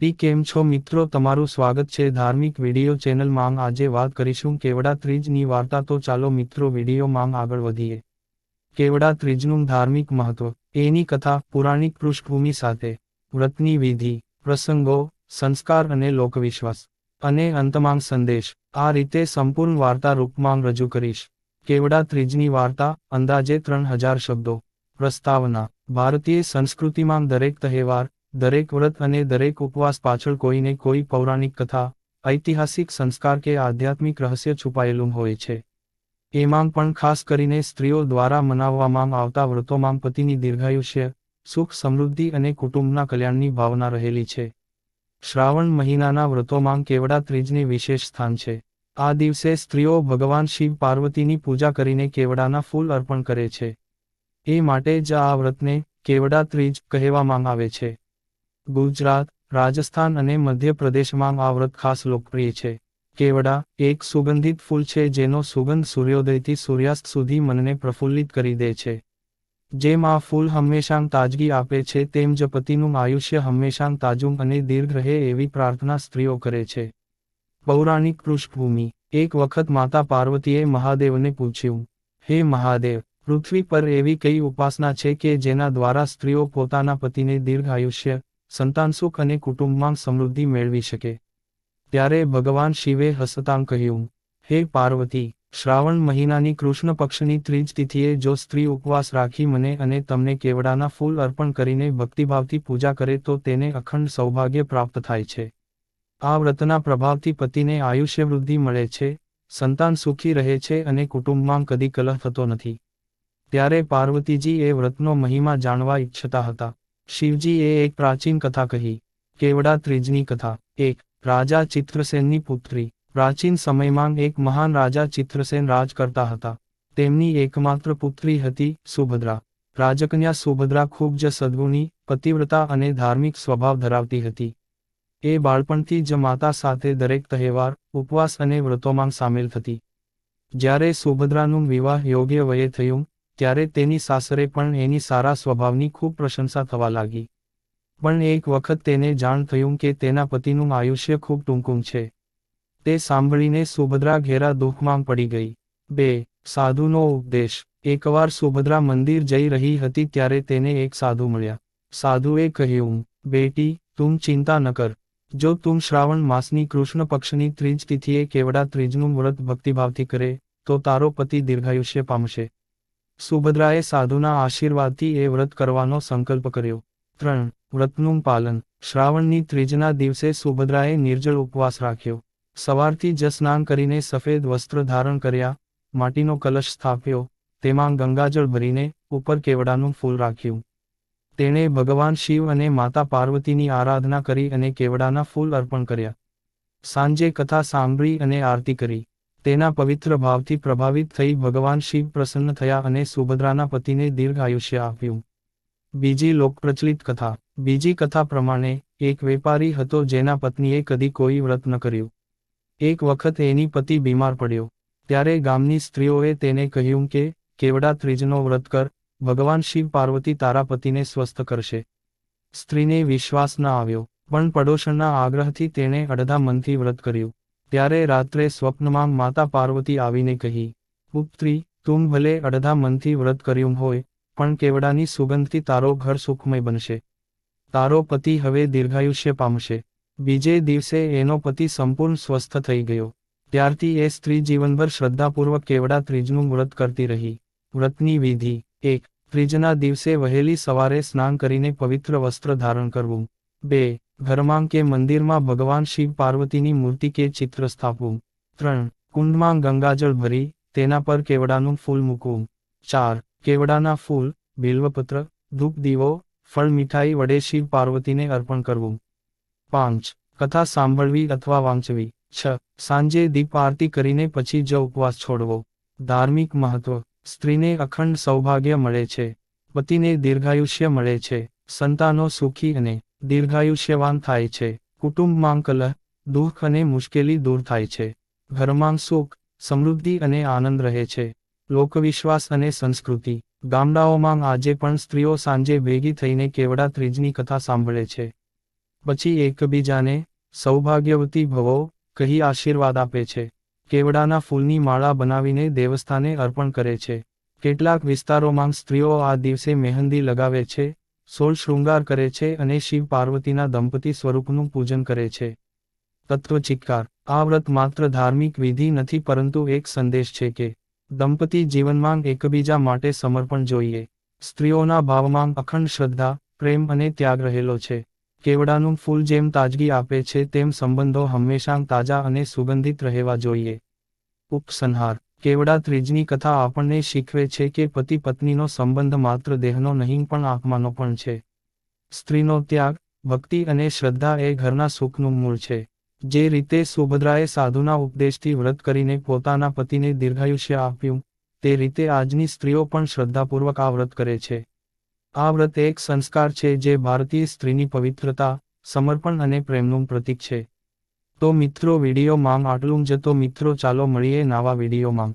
T કેમ છો મિત્રો? તમારું સ્વાગત છે ધાર્મિક વીડિયો ચેનલ માંગ આજે વાત કરીશું કેવડા ત્રીજની વાર્તા. તો ચાલો મિત્રો વીડિયો માંગ આગળ વધીએ. કેવડા ત્રીજનું ધાર્મિક મહત્વ. એની કથા પુરાણિક પૃષ્ઠભૂમિ સાથે. વ્રતની વિધિ, પ્રસંગો, સંસ્કાર અને લોકવિશ્વાસ. અને અંતમાંગ સંદેશ. આ રીતે સંપૂર્ણ વાર્તા રૂપમાં રજૂ કરીશ. કેવડા ત્રીજની વાર્તા, અંદાજે ત્રણ હજાર શબ્દો. પ્રસ્તાવના. ભારતીય સંસ્કૃતિમાં દરેક તહેવાર દરેક વ્રત અને દરેક ઉપવાસ પાછળ કોઈને કોઈ પૌરાણિક કથા, ઐતિહાસિક સંસ્કાર કે આધ્યાત્મિક રહસ્ય છુપાયેલું હોય છે. એમાં પણ ખાસ કરીને સ્ત્રીઓ દ્વારા મનાવવામાં આવતા વ્રતોમાં પતિની દીર્ઘાયુષ્ય, સુખ સમૃદ્ધિ અને કુટુંબના કલ્યાણની ભાવના રહેલી છે. શ્રાવણ મહિનાના વ્રતોમાં કેવડા ત્રીજને વિશેષ સ્થાન છે. આ દિવસે સ્ત્રીઓ ભગવાન શિવ પાર્વતીની પૂજા કરીને કેવડાના ફૂલ અર્પણ કરે છે. એ માટે જ આ વ્રતને કેવડા ત્રીજ કહેવામાં આવે છે. ગુજરાત, રાજસ્થાન અને મધ્યપ્રદેશમાં આ વ્રત ખાસ લોકપ્રિય છે. કેવડા એક સુગંધિત ફૂલ છે જેનો સુગંધ સૂર્યોદયથી સૂર્યાસ્ત સુધી મનને પ્રફુલ્લિત કરી દે છે. જેમ આ ફૂલ હંમેશા તાજગી આપે છે તેમ જ પતિનું આયુષ્ય હંમેશા તાજું અને દીર્ઘ રહે એવી પ્રાર્થના સ્ત્રીઓ કરે છે. પૌરાણિક પૃષ્ઠભૂમિ. એક વખત માતા પાર્વતીએ મહાદેવને પૂછ્યું, હે મહાદેવ, પૃથ્વી પર એવી કઈ ઉપાસના છે કે જેના દ્વારા સ્ત્રીઓ પોતાના પતિને દીર્ઘ આયુષ્ય સંતાન સુખ અને કુટુંબમાં સમૃદ્ધિ મેળવી શકે. ત્યારે ભગવાન શિવે હસતાં કહ્યું, હે પાર્વતી, શ્રાવણ મહિનાની કૃષ્ણ પક્ષની ત્રીજ તિથિએ જો સ્ત્રી ઉપવાસ રાખી મને અને તમને કેવડાના ફૂલ અર્પણ કરીને ભક્તિભાવથી પૂજા કરે તો તેને અખંડ સૌભાગ્ય પ્રાપ્ત થાય છે. આ વ્રતના પ્રભાવથી પતિને આયુષ્ય વૃદ્ધિ મળે છે, સંતાન સુખી રહે છે અને કુટુંબમાં કદી કલહ થતો નથી. ત્યારે પાર્વતીજી એ વ્રતનો મહિમા જાણવા ઈચ્છતા હતા. શિવજીએ એક પ્રાચીન કથા કહી, કેવડા ત્રીજની કથા. એક, રાજા ચિત્રસેનની પુત્રી. પ્રાચીન સમયમાં એક મહાન રાજા ચિત્રસેન રાજ કરતા હતા. તેમની એકમાત્ર પુત્રી હતી સુભદ્રા. રાજકન્યા સુભદ્રા ખૂબ જ સદગુણી, પતિવ્રતા અને ધાર્મિક સ્વભાવ ધરાવતી હતી. એ બાળપણથી જ માતા સાથે દરેક તહેવાર, ઉપવાસ અને વ્રતોમાં સામેલ થતી. જ્યારે સુભદ્રાનું વિવાહ યોગ્ય વયે થયું ત્યારે તેની સાસરે પણ એની સારા સ્વભાવની ખૂબ પ્રશંસા થવા લાગી. પણ એક વખત તેને જાણ થયું કે તેના પતિનું આયુષ્ય ખૂબ ટૂંકું છે. તે સાંભળીને સુભદ્રા ઘેરા દુઃખમાં પડી ગઈ. બે, સાધુનો ઉપદેશ. એકવાર સુભદ્રા મંદિર જઈ રહી હતી ત્યારે તેને એક સાધુ મળ્યા. સાધુએ કહ્યું, બેટી, તું ચિંતા ન કર. જો તું શ્રાવણ માસની કૃષ્ણ પક્ષની ત્રીજ તિથિએ કેવડા ત્રીજનું વ્રત ભક્તિભાવથી કરે, તો તારો પતિ દીર્ઘાયુષ્ય પામશે. સુભદ્રાએ સાધુના આશીર્વાદથી એ વ્રત કરવાનો સંકલ્પ કર્યો. ત્રણ, વ્રતનું પાલન. શ્રાવણની ત્રીજના દિવસે સુભદ્રાએ નિર્જળ ઉપવાસ રાખ્યો. સવારથી જ સ્નાન કરીને સફેદ વસ્ત્ર ધારણ કર્યા, માટીનો કલશ સ્થાપ્યો, તેમાં ગંગાજળ ભરીને ઉપર કેવડાનું ફૂલ રાખ્યું. તેણે ભગવાન શિવ અને માતા પાર્વતીની આરાધના કરી અને કેવડાના ફૂલ અર્પણ કર્યા. સાંજે કથા સાંભળી અને આરતી કરી. તેના પવિત્ર ભાવથી પ્રભાવિત થઈ ભગવાન શિવ પ્રસન્ન થયા અને સુભદ્રાના પતિને દીર્ઘ આયુષ્ય આપ્યું. બીજી લોકપ્રચલિત કથા. બીજી કથા પ્રમાણે, એક વેપારી હતો જેના પત્નીએ કદી કોઈ વ્રત ન કર્યું. એક વખત એની પતિ બીમાર પડ્યો. ત્યારે ગામની સ્ત્રીઓએ તેને કહ્યું કે, કેવડા ત્રીજનો વ્રત કર. ભગવાન શિવ પાર્વતી તારા પતિને સ્વસ્થ કરશે. સ્ત્રીને વિશ્વાસ ન આવ્યો, પણ પડોશણના આગ્રહથી તેણે અડધા મનથી વ્રત કર્યું. ત્યારે રાત્રે સ્વપ્નમાં માતા પાર્વતી આવીને કહી, પુત્રી, તું ભલે અડધા મનથી વ્રત કર્યું હોય, પણ કેવડાની સુગંધથી તારો ઘર સુખમય બનશે. તારો પતિ હવે દીર્ઘાયુષ્ય પામશે. બીજે દિવસે એનો પતિ સંપૂર્ણ સ્વસ્થ થઈ ગયો. ત્યારથી એ સ્ત્રી જીવનભર શ્રદ્ધાપૂર્વક કેવડા ત્રીજનું વ્રત કરતી રહી. વ્રતની વિધિ, એક, ત્રીજના દિવસે વહેલી સવારે સ્નાન કરીને પવિત્ર વસ્ત્ર ધારણ કરવું. બે ઘરમાં કે મંદિરમાં ભગવાન શિવ પાર્વતીની મૂર્તિ કે ચિત્ર સ્થાપવું. ત્રણ, કુંડમાં ગંગાજળ ભરી, તેના પર કેવડાનું ફૂલ મૂકવું. ચાર, કેવડાના ફૂલ, બિલ્વપત્ર, ધૂપ દીવો, ફળ મીઠાઈ વડે શિવ પાર્વતીને અર્પણ કરવું. પાંચ, કથા સાંભળવી અથવા વાંચવી. છ, સાંજે દીપ આરતી કરીને પછી જ ઉપવાસ છોડવો. ધાર્મિક મહત્વ, સ્ત્રીને અખંડ સૌભાગ્ય મળે છે. પતિને દીર્ઘાયુષ્ય મળે છે. સંતાનો સુખી અને દીર્ઘાયુષ્યવાન થાય છે કુટુંબમાં કલહ દુઃખ અને મુશ્કેલી દૂર થાય છે, ઘરમાં સુખ, સમૃદ્ધિ અને આનંદ રહે છે, લોકવિશ્વાસ અને સંસ્કૃતિ. ગામડાઓમાં આજે પણ સ્ત્રીઓ સાંજે ભેગી થઈને કેવડા ત્રીજની કથા સાંભળે છે. પછી એકબીજાને સૌભાગ્યવતી ભવો કહી આશીર્વાદ આપે છે. કેવડાના ફૂલની માળા બનાવીને દેવસ્થાને અર્પણ કરે છે. કેટલાક વિસ્તારોમાં સ્ત્રીઓ આ દિવસે મહેંદી લગાવે છે સોળ શૃંગાર કરે છે અને શિવ પાર્વતીના દંપતી સ્વરૂપનું પૂજન કરે છે. તત્વચિક્કાર આ વ્રત માત્ર ધાર્મિક વિધિ નથી પરંતુ એક સંદેશ છે કે, દંપતી જીવનમાં એકબીજા માટે સમર્પણ જોઈએ. સ્ત્રીઓના ભાવમાં અખંડ શ્રદ્ધા, પ્રેમ અને ત્યાગ રહેલો છે. કેવડાનું ફૂલ જેમ તાજગી આપે છે તેમ સંબંધો હંમેશા તાજા અને સુગંધિત રહેવા જોઈએ. ઉપસંહાર. કેવડા ત્રીજની કથા આપણને શીખવે છે કે પતિ પત્નીનો સંબંધ માત્ર દેહનો નહીં, પણ આત્માનો પણ છે. સ્ત્રીનો ત્યાગ, ભક્તિ અને શ્રદ્ધા એ ઘરના સુખનું મૂળ છે. જે રીતે સુભદ્રાએ સાધુના ઉપદેશથી વ્રત કરીને પોતાના પતિને દીર્ઘાયુષ્ય આપ્યું, તે રીતે આજની સ્ત્રીઓ પણ શ્રદ્ધાપૂર્વક આ વ્રત કરે છે. આ વ્રત એક સંસ્કાર છે જે ભારતીય સ્ત્રીની પવિત્રતા, સમર્પણ અને પ્રેમનું પ્રતીક છે. તો મિત્રો વીડિયો માંગ આટલું જ. તો મિત્રો ચાલો મળીએ નવા વિડીયોમાં.